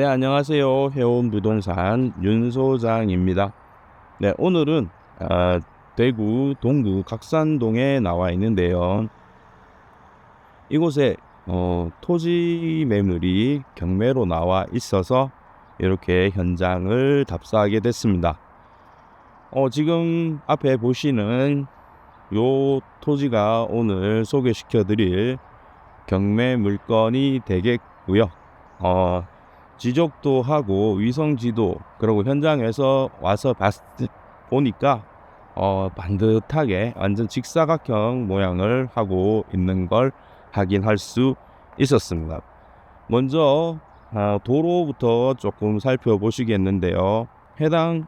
네, 안녕하세요. 해온 부동산 윤 소장입니다. 네, 오늘은 아, 대구 동구 각산동에 나와 있는데요. 이곳에 어, 토지 매물이 경매로 나와 있어서 이렇게 현장을 답사하게 됐습니다. 어, 지금 앞에 보시는 요 토지가 오늘 소개시켜 드릴 경매 물건이 되겠고요. 어, 지적도 하고 위성 지도 그리고 현장에서 와서 봤 보니까 어, 반듯하게 완전 직사각형 모양을 하고 있는 걸 확인할 수 있었습니다. 먼저 어, 도로부터 조금 살펴보시겠는데요. 해당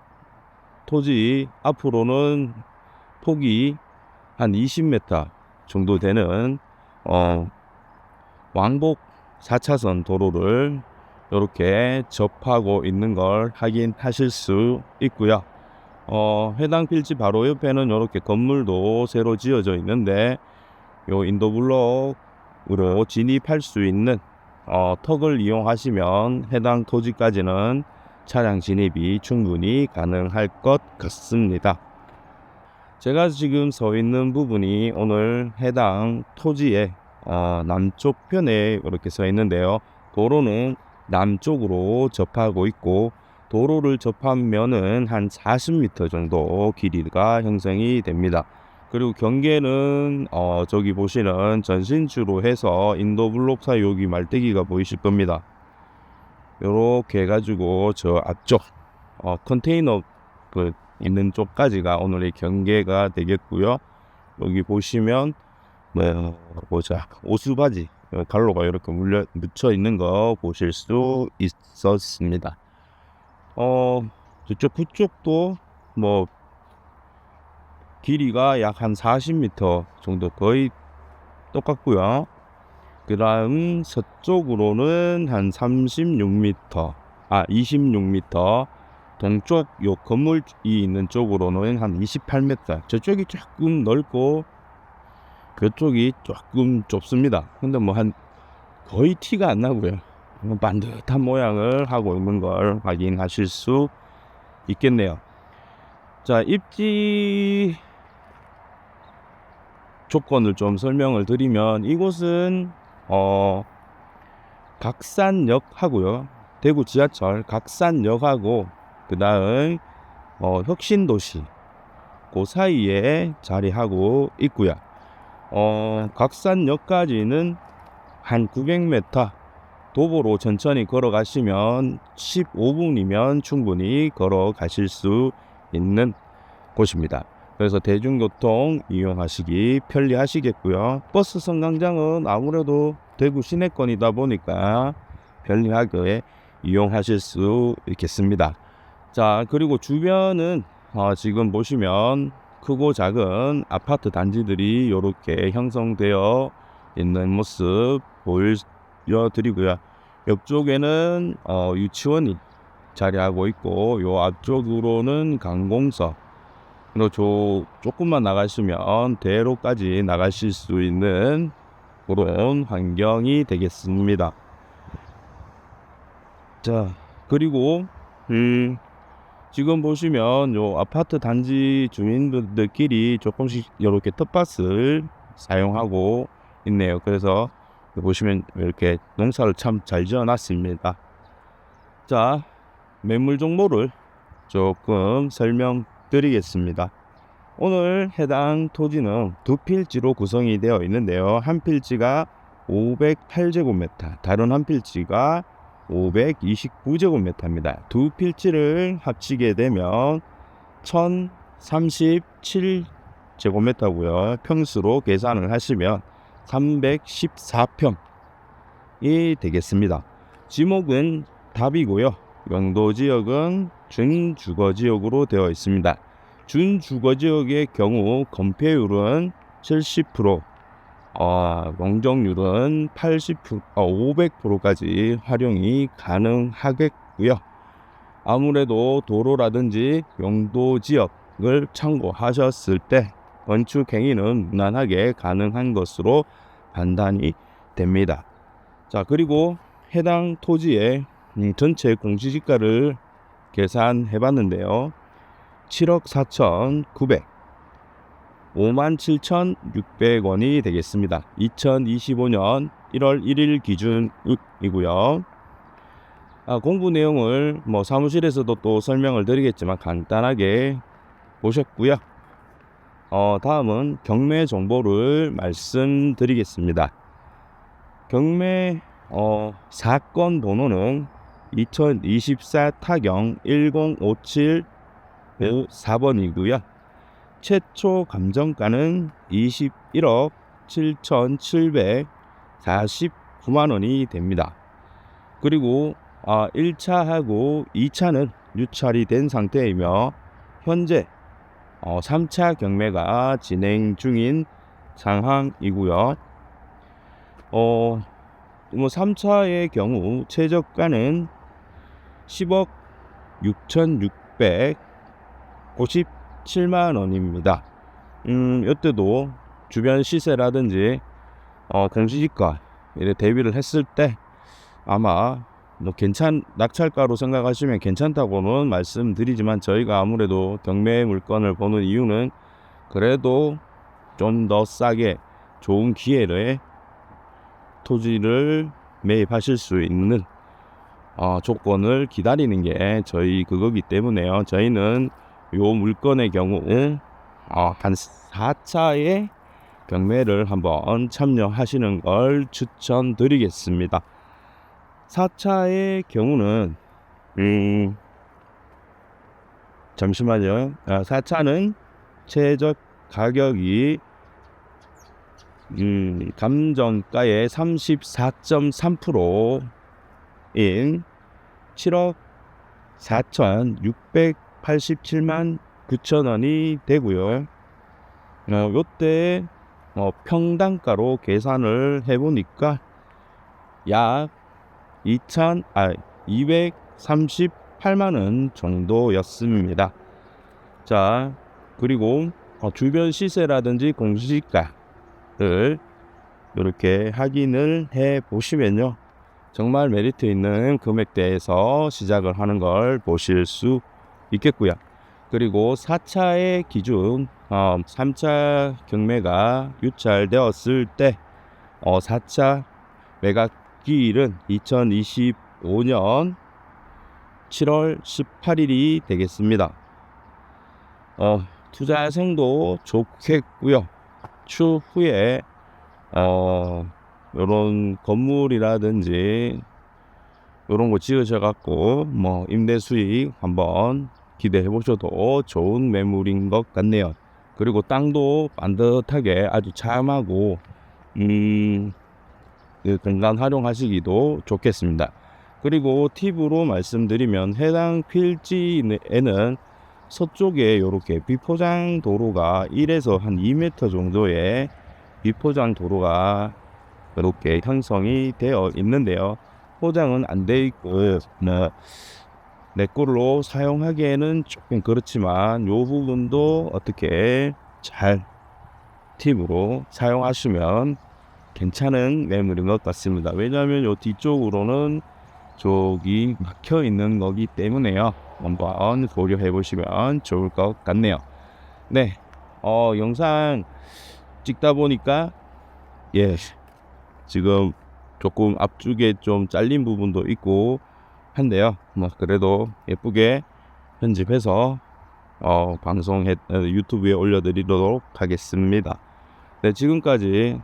토지 앞으로는 폭이 한 20m 정도 되는 어, 왕복 4차선 도로를 이렇게 접하고 있는 걸 확인하실 수 있고요. 어, 해당 필지 바로 옆에는 이렇게 건물도 새로 지어져 있는데 요 인도블록으로 진입할 수 있는 어, 턱을 이용하시면 해당 토지까지는 차량 진입이 충분히 가능할 것 같습니다. 제가 지금 서 있는 부분이 오늘 해당 토지의 어, 남쪽 편에 이렇게 서 있는데요. 도로는 남쪽으로 접하고 있고 도로를 접하면은 한 40m 정도 길이가 형성이 됩니다. 그리고 경계는 어 저기 보시는 전신주로 해서 인도 블록 사이 여기 말대기가 보이실 겁니다. 요렇게 해가지고 저 앞쪽 어 컨테이너 그 있는 쪽까지가 오늘의 경계가 되겠고요. 여기 보시면 뭐 보자 오수바지 갈로가 이렇게 물려 묻혀 있는 거 보실 수 있었습니다. 어 저쪽 그쪽도 뭐 길이가 약 한 40m 정도 거의 똑같고요. 그 다음 서쪽으로는 한 36m, 아 26m, 동쪽 요 건물이 있는 쪽으로는 한 28m. 저쪽이 조금 넓고 그쪽이 조금 좁습니다. 근데 뭐 한 거의 티가 안 나고요. 뭐 반듯한 모양을 하고 있는 걸 확인하실 수 있겠네요. 자, 입지 조건을 좀 설명을 드리면 이곳은 어 각산역 하고요. 대구 지하철 각산역하고 그다음 어 혁신도시 그 사이에 자리하고 있고요. 어, 각산역까지는 한 900m 도보로 천천히 걸어가시면 15분이면 충분히 걸어가실 수 있는 곳입니다. 그래서 대중교통 이용하시기 편리하시겠고요. 버스 승강장은 아무래도 대구 시내권이다 보니까 편리하게 이용하실 수 있겠습니다. 자, 그리고 주변은 어, 지금 보시면 크고 작은 아파트 단지들이 이렇게 형성되어 있는 모습 보여드리고요. 옆쪽에는 어, 유치원이 자리하고 있고 요 앞쪽으로는 강공서 그리고 저 조금만 나가시면 대로까지 나가실 수 있는 그런 환경이 되겠습니다. 자 그리고 음 지금 보시면 요 아파트 단지 주민분들끼리 조금씩 이렇게 텃밭을 사용하고 있네요. 그래서 보시면 이렇게 농사를 참 잘 지어 놨습니다. 자, 매물 정보를 조금 설명드리겠습니다. 오늘 해당 토지는 두 필지로 구성이 되어 있는데요. 한 필지가 508제곱미터, 다른 한 필지가 529제곱미터입니다. 두 필지를 합치게 되면 1037제곱미터고요. 평수로 계산을 하시면 314평이 되겠습니다. 지목은 답이고요. 영도 지역은 준주거 지역으로 되어 있습니다. 준주거 지역의 경우 건폐율은 70%, 어, 용적률은 80%, 어, 500%까지 활용이 가능하겠고요. 아무래도 도로라든지 용도 지역을 참고하셨을 때 건축 행위는 무난하게 가능한 것으로 판단이 됩니다. 자, 그리고 해당 토지의 음, 전체 공시지가를 계산해 봤는데요. 7억 4,900 57,600원이 되겠습니다. 2025년 1월 1일 기준이고요. 아, 공부 내용을 뭐 사무실에서도 또 설명을 드리겠지만 간단하게 보셨고요. 어, 다음은 경매 정보를 말씀드리겠습니다. 경매 어, 사건 번호는 2024 타경 1057 4번이고요. 최초 감정가는 21억 7,749만 원이 됩니다. 그리고 아, 1차하고 2차는 유찰이 된 상태이며 현재 어, 3차 경매가 진행 중인 상황이고요. 어, 뭐 3차의 경우 최저가는 10억 6,657만 원입니다. 음, 이때도 주변 시세라든지 어, 공시지가 이래 대비를 했을 때 아마 뭐 괜찮 낙찰가로 생각하시면 괜찮다고는 말씀드리지만 저희가 아무래도 경매 물건을 보는 이유는 그래도 좀 더 싸게 좋은 기회를 토지를 매입하실 수 있는 어, 조건을 기다리는 게 저희 그거기 때문에요. 저희는 요 물건의 경우 어, 한 4차의 경매를 한번 참여하시는 걸 추천드리겠습니다. 4차의 경우는 음 잠시만요. 아, 4차는 최저 가격이 음, 감정가의 34.3%인 7억 4,687만 9천 원이 되고요. 어, 요때 어, 평당가로 계산을 해보니까 약 2천 아 238만 원 정도였습니다. 자 그리고 어, 주변 시세라든지 공시지가를 이렇게 확인을 해 보시면요 정말 메리트 있는 금액대에서 시작을 하는 걸 보실 수 있겠고요. 그리고 4차의 기준 어, 3차 경매가 유찰되었을 때 어, 4차 매각 기일은 2025년 7월 18일이 되겠습니다. 어, 투자생도 좋겠고요. 추후에 어, 요런 건물이라든지 요런 거 지으셔 갖고 뭐 임대 수익 한번 기대해 보셔도 좋은 매물인 것 같네요. 그리고 땅도 반듯하게 아주 참하고 음 그 공간 활용하시기도 좋겠습니다. 그리고 팁으로 말씀드리면 해당 필지에는 서쪽에 이렇게 비포장 도로가 1에서 한 2m 정도의 비포장 도로가 이렇게 형성이 되어 있는데요. 포장은 안 돼 있고 네, 내 걸로 사용하기에는 조금 그렇지만 요 부분도 어떻게 잘 팁으로 사용하시면 괜찮은 매물인 것 같습니다. 왜냐하면 요 뒤쪽으로는 저기 막혀 있는 거기 때문에요. 한번 고려해 보시면 좋을 것 같네요. 네, 어, 영상 찍다 보니까 예, 지금 조금 앞쪽에 좀 잘린 부분도 있고 한데요. 뭐 그래도 예쁘게 편집해서 어, 방송해 어, 유튜브에 올려드리도록 하겠습니다. 네, 지금까지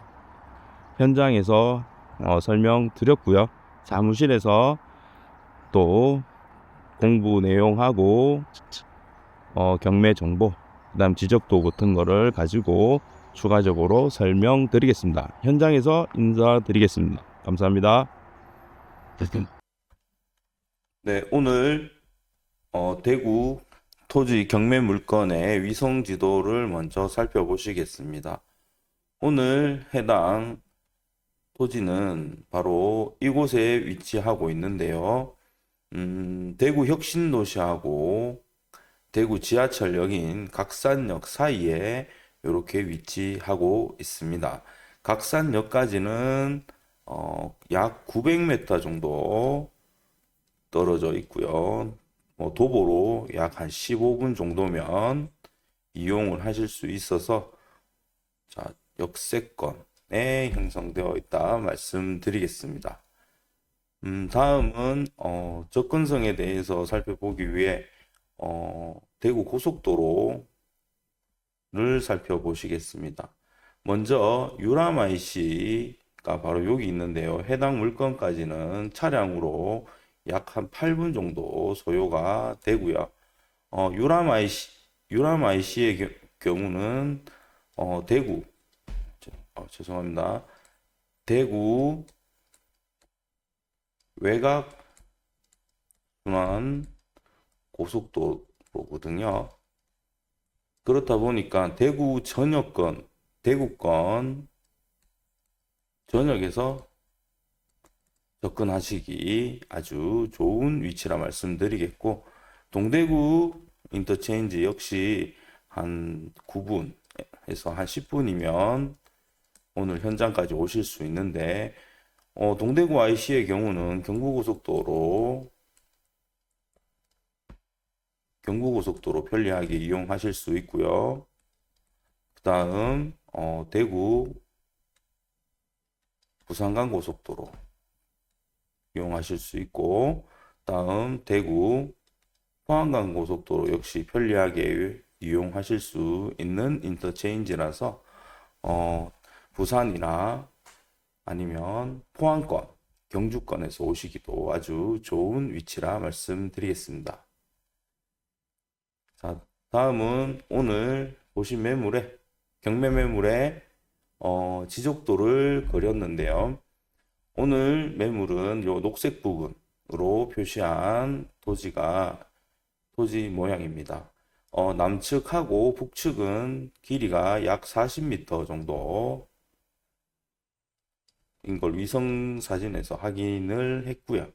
현장에서 어, 설명 드렸고요. 사무실에서 또 공부 내용하고 어, 경매 정보, 그다음 지적도 같은 거를 가지고 추가적으로 설명드리겠습니다. 현장에서 인사드리겠습니다. 감사합니다. 네, 오늘 어, 대구 토지 경매 물건의 위성 지도를 먼저 살펴보시겠습니다. 오늘 해당 토지는 바로 이곳에 위치하고 있는데요. 음, 대구 혁신도시하고 대구 지하철역인 각산역 사이에 이렇게 위치하고 있습니다. 각산역까지는 어, 약 900m 정도 떨어져 있고요. 뭐 도보로 약 한 15분 정도면 이용을 하실 수 있어서 자, 역세권에 형성되어 있다 말씀드리겠습니다. 음, 다음은 어, 접근성에 대해서 살펴보기 위해 어, 대구 고속도로를 살펴보시겠습니다. 먼저 유람 IC가 바로 여기 있는데요. 해당 물건까지는 차량으로 약 한 8분 정도 소요가 되고요. 어, 유람 IC, 유람 IC의 경우는 어, 대구, 저- 어, 죄송합니다. 대구 외곽 순환 고속도로거든요. 그렇다 보니까 대구 전역권, 대구권 전역에서 접근하시기 아주 좋은 위치라 말씀드리겠고, 동대구 인터체인지 역시 한 9분에서 한 10분이면 오늘 현장까지 오실 수 있는데, 어, 동대구 IC의 경우는 경부고속도로, 경부고속도로 편리하게 이용하실 수 있고요. 그 다음, 어, 대구 부산간 고속도로 이용하실 수 있고, 다음 대구 포항간 고속도로 역시 편리하게 이용하실 수 있는 인터체인지라서, 어, 부산이나 아니면 포항권, 경주권에서 오시기도 아주 좋은 위치라 말씀드리겠습니다. 자, 다음은 오늘 보신 매물에 경매 매물에 어, 지적도를 그렸는데요. 오늘 매물은 요 녹색 부분으로 표시한 토지가 토지 모양입니다. 어, 남측하고 북측은 길이가 약 40m 정도 인걸 위성 사진에서 확인을 했고요.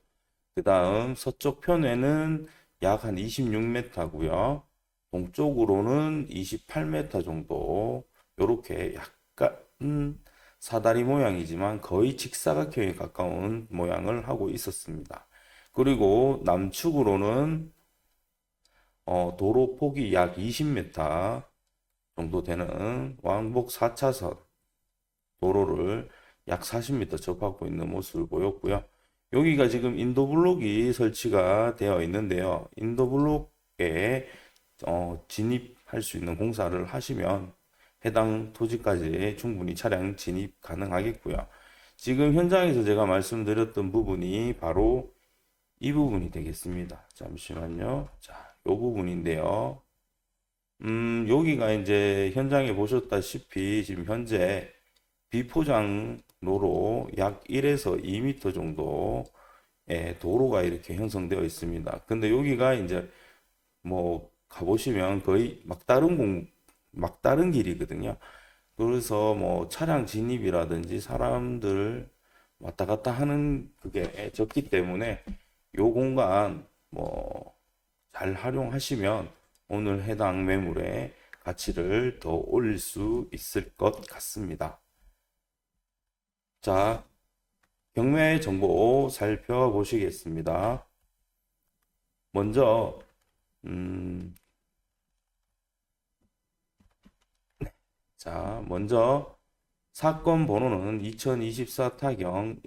그 다음 서쪽 편에는 약 한 26m고요. 동쪽으로는 28m 정도 요렇게 약간 사다리 모양이지만 거의 직사각형에 가까운 모양을 하고 있었습니다. 그리고 남측으로는 어, 도로 폭이 약 20m 정도 되는 왕복 4차선 도로를 약 40m 접하고 있는 모습을 보였고요. 여기가 지금 인도블록이 설치가 되어 있는데요. 인도블록에 어, 진입할 수 있는 공사를 하시면 해당 토지까지 충분히 차량 진입 가능하겠고요. 지금 현장에서 제가 말씀드렸던 부분이 바로 이 부분이 되겠습니다. 잠시만요. 자, 요 부분인데요. 음, 여기가 이제 현장에 보셨다시피 지금 현재 비포장로로 약 1에서 2m 정도의 도로가 이렇게 형성되어 있습니다. 근데 여기가 이제 뭐 가보시면 거의 막다른 공, 막다른 길이거든요. 그래서 뭐 차량 진입이라든지 사람들 왔다 갔다 하는 그게 적기 때문에 요 공간 뭐 잘 활용하시면 오늘 해당 매물의 가치를 더 올릴 수 있을 것 같습니다. 자, 경매 정보 살펴보시겠습니다. 먼저, 음, 자, 먼저 사건 번호는 2024 타경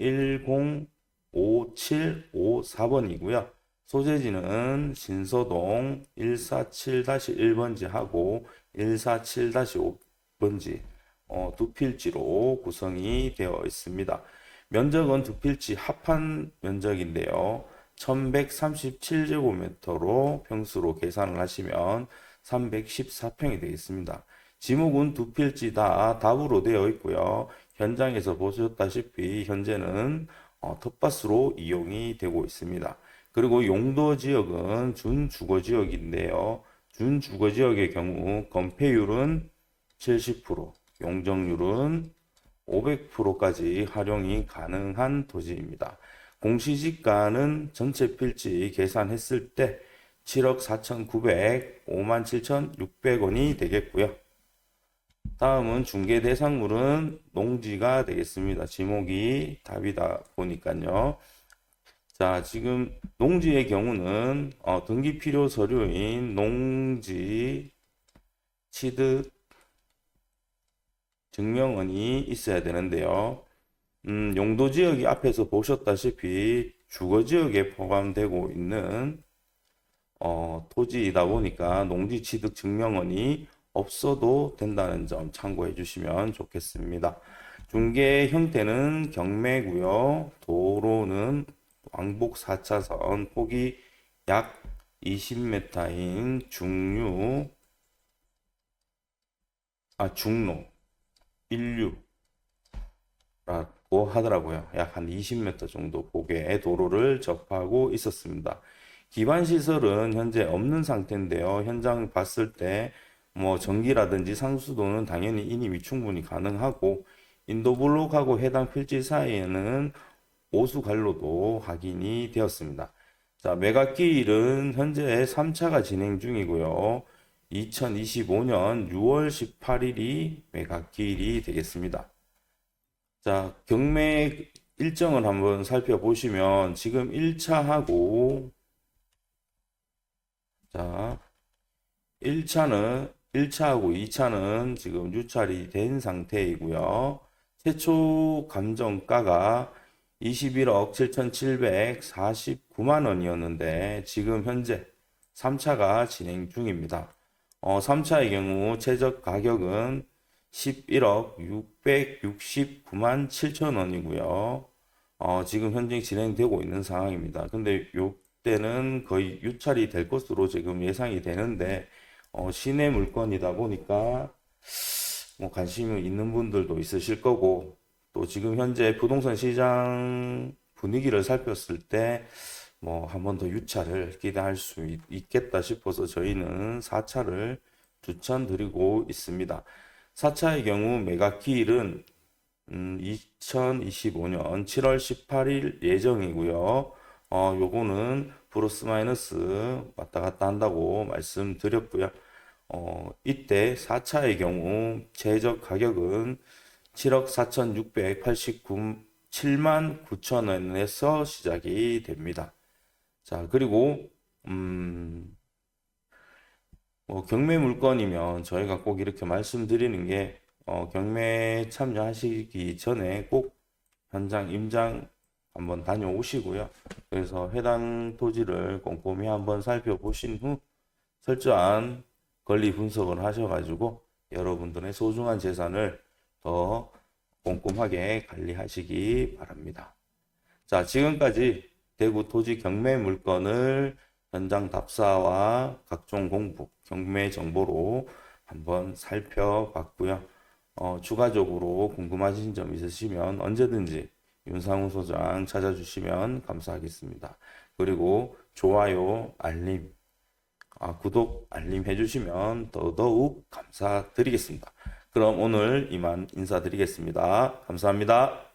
105754번이고요. 소재지는 신서동 147-1번지하고 147-5번지 어, 두 필지로 구성이 되어 있습니다. 면적은 두 필지 합한 면적인데요. 1137제곱미터로 평수로 계산을 하시면 314평이 되겠습니다. 지목은 두 필지 다 답으로 되어 있고요. 현장에서 보셨다시피 현재는 어, 텃밭으로 이용이 되고 있습니다. 그리고 용도 지역은 준주거 지역인데요. 준주거 지역의 경우 건폐율은 70%, 용적률은 500%까지 활용이 가능한 토지입니다. 공시지가는 전체 필지 계산했을 때 7억 4,900, 5만 7,600원이 되겠고요. 다음은 중개 대상물은 농지가 되겠습니다. 지목이 답이다 보니까요. 자, 지금 농지의 경우는 어, 등기 필요 서류인 농지 취득 증명원이 있어야 되는데요. 음, 용도 지역이 앞에서 보셨다시피 주거 지역에 포함되고 있는 어, 토지이다 보니까 농지 취득 증명원이 없어도 된다는 점 참고해 주시면 좋겠습니다. 중개 형태는 경매고요. 도로는 왕복 4차선 폭이 약 20m인 중류 아 중로 인류라고 하더라고요. 약 한 20m 정도 폭의 도로를 접하고 있었습니다. 기반 시설은 현재 없는 상태인데요. 현장 봤을 때 뭐 전기라든지 상수도는 당연히 인입이 충분히 가능하고 인도 블록하고 해당 필지 사이에는 오수 관로도 확인이 되었습니다. 자, 매각기일은 현재 3차가 진행 중이고요. 2025년 6월 18일이 매각기일이 되겠습니다. 자, 경매 일정을 한번 살펴보시면 지금 1차하고 자, 1차는 1차하고 2차는 지금 유찰이 된 상태이고요. 최초 감정가가 21억 7,749만 원이었는데 지금 현재 3차가 진행 중입니다. 어, 3차의 경우 최저 가격은 11억 669만 7천 원이고요. 어, 지금 현재 진행되고 있는 상황입니다. 근데 요때는 거의 유찰이 될 것으로 지금 예상이 되는데 어, 시내 물건이다 보니까 뭐 관심이 있는 분들도 있으실 거고 또 지금 현재 부동산 시장 분위기를 살폈을 때 뭐 한 번 더 유차를 기대할 수 있, 있겠다 싶어서 저희는 4차를 추천드리고 있습니다. 4차의 경우 매각기일은 음, 2025년 7월 18일 예정이고요. 어, 요거는 플러스 마이너스 왔다 갔다 한다고 말씀드렸고요. 어, 이때 4차의 경우 최저 가격은 7억 4,689, 7만 9천 원에서 시작이 됩니다. 자, 그리고, 음, 뭐 경매 물건이면 저희가 꼭 이렇게 말씀드리는 게, 어, 경매 참여하시기 전에 꼭 현장 임장 한번 다녀오시고요. 그래서 해당 토지를 꼼꼼히 한번 살펴보신 후 철저한 권리 분석을 하셔가지고 여러분들의 소중한 재산을 더 꼼꼼하게 관리하시기 바랍니다. 자, 지금까지 대구 토지 경매 물건을 현장 답사와 각종 공부, 경매 정보로 한번 살펴봤고요. 어, 추가적으로 궁금하신 점 있으시면 언제든지 윤상우 소장 찾아주시면 감사하겠습니다. 그리고 좋아요, 알림, 아, 구독, 알림 해주시면 더더욱 감사드리겠습니다. 그럼 오늘 이만 인사드리겠습니다. 감사합니다.